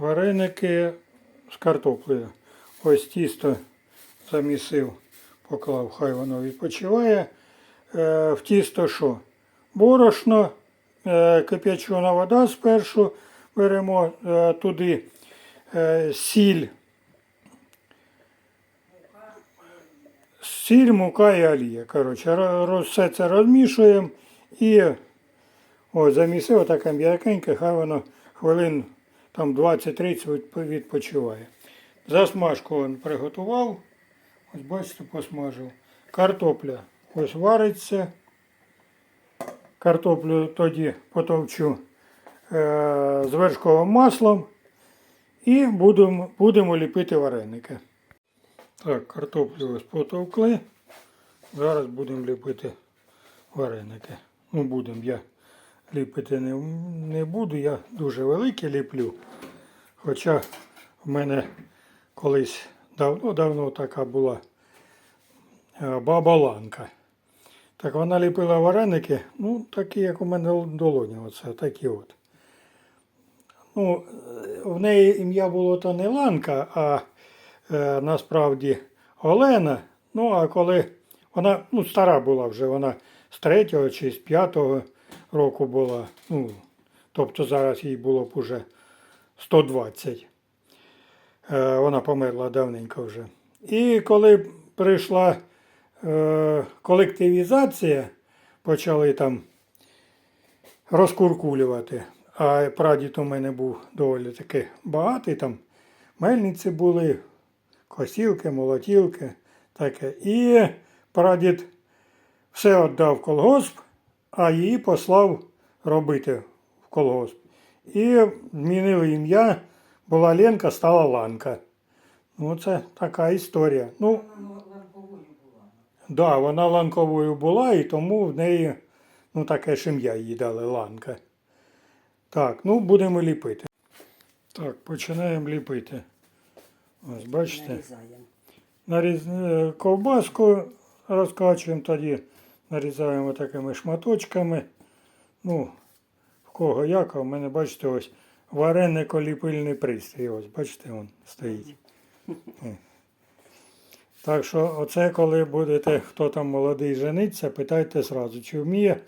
Вареники з картоплею. Ось тісто замісив, поклав, хай воно відпочиває. Е, в тісто що? Борошно, е, кип'ячена вода спершу беремо е, туди сіль. Сіль, мука і олія. Коротше, все це розмішуємо і замісив таке м'якеньке, хай воно хвилин там 20-30 відпочиває. Засмажку він приготував. Ось бачите, посмажив. Картопля ось вариться. Картоплю тоді потовчу е, з вершковим маслом і будемо, будемо ліпити вареники. Так, картоплю ось потовкли. Зараз будемо ліпити вареники. Ну, будемо. Я ліпити не, не буду, я дуже великі ліплю. Хоча в мене колись давно-давно така була е, баба Ланка. Так вона ліпила вареники, ну, такі, як у мене долоні, оце такі от. Ну, в неї ім'я було то не Ланка, а е, насправді Олена. Ну, а коли вона ну, стара була вже, вона з третього чи з п'ятого року була. Ну, тобто зараз їй було б уже 120. Е, вона померла давненько вже. І коли прийшла е, колективізація, почали там розкуркулювати. А прадід у мене був доволі таки багатий, там мельниці були, косілки, молотілки, таке. І прадід все віддав колгосп, а її послав робити в колгосп. І змінили ім'я, була Ленка, стала Ланка. Ну, це така історія. Ну, да, вона ланковою була, і тому в неї ну, таке ж ім'я їй дали Ланка. Так, ну будемо ліпити. Так, починаємо ліпити. Ось, бачите. Нарізаємо. Наріз... е, Ковбаску розкачуємо тоді, нарізаємо такими шматочками. Ну, в кого як, а в мене, бачите, ось варено-ліпильний пристрій. Ось, бачите, він стоїть. Так що, оце коли будете, хто там молодий жениться, питайте зразу, чи вміє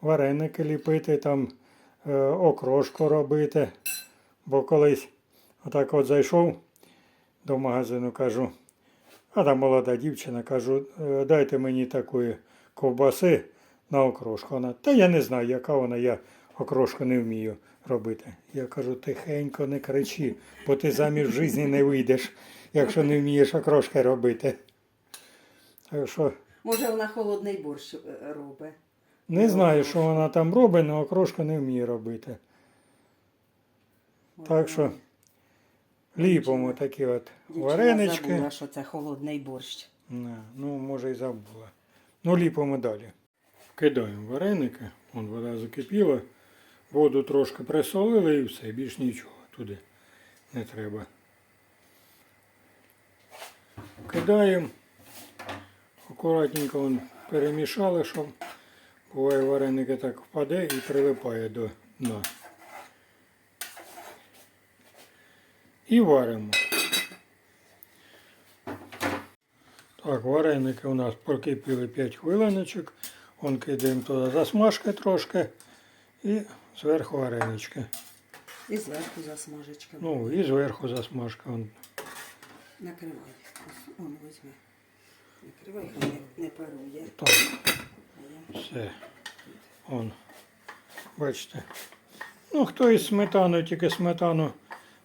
вареники ліпити, там е, окрошку робити. Бо колись отак от зайшов до магазину, кажу, а там молода дівчина, кажу, «Е, дайте мені такої ковбаси на окрошку. Вона, та я не знаю, яка вона, я окрошку не вмію робити. Я кажу, тихенько не кричи, бо ти заміж в житті не вийдеш, якщо не вмієш окрошки робити. Так що Може, вона холодний борщ е, робить. не знаю, що вона там робить, але окрошку не вміє робити. Так що ліпимо такі от Дівчина варенички. забула, що це холодний борщ. Не, ну, може, і забула. Ну, ліпимо далі. Кидаємо вареники. Вон вода закипіла. Воду трошки присолили і все, більш нічого туди не треба. Кидаємо. Акуратненько вон перемішали, щоб буває вареники так впаде і прилипає до дна. І варимо. Так, вареники у нас прокипіли 5 хвилиночок. Он кидаємо туди засмажки трошки і зверху варенички. І зверху засмажечка. Ну і зверху засмажка. Он. Накривай. Он візьми. Накривай, хай не, не парує. Так, все. Он. Бачите. Ну, хто із сметаною, тільки сметану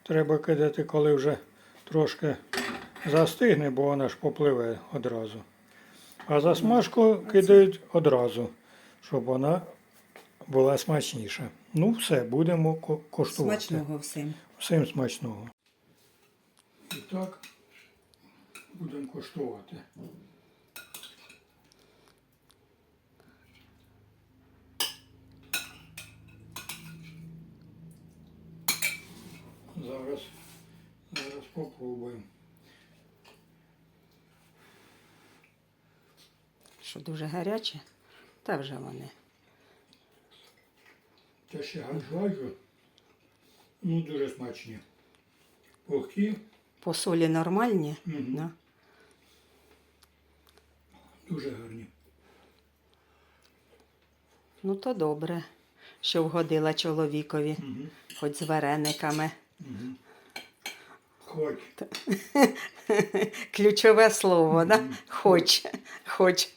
треба кидати, коли вже трошки застигне, бо вона ж попливе одразу. А засмажку кидають одразу, щоб вона була смачніша. Ну, все, будемо коштувати. Смачного всім. Всім смачного. І так, будемо коштувати. Зараз, зараз попробуємо. Що дуже гаряче? Та вже вони. Та ще гаджу, ну дуже смачні. Пухкі, По солі нормальні? Мгм. Да? дуже гарні. Ну то добре, що вгодила чоловікові, Угу. хоч з варениками. Угу. Хоч. Ключове слово, да? Хоч. Хоч.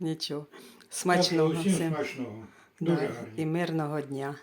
Нічого. Смачного всім. смачного. Да, гарно. І мирного дня.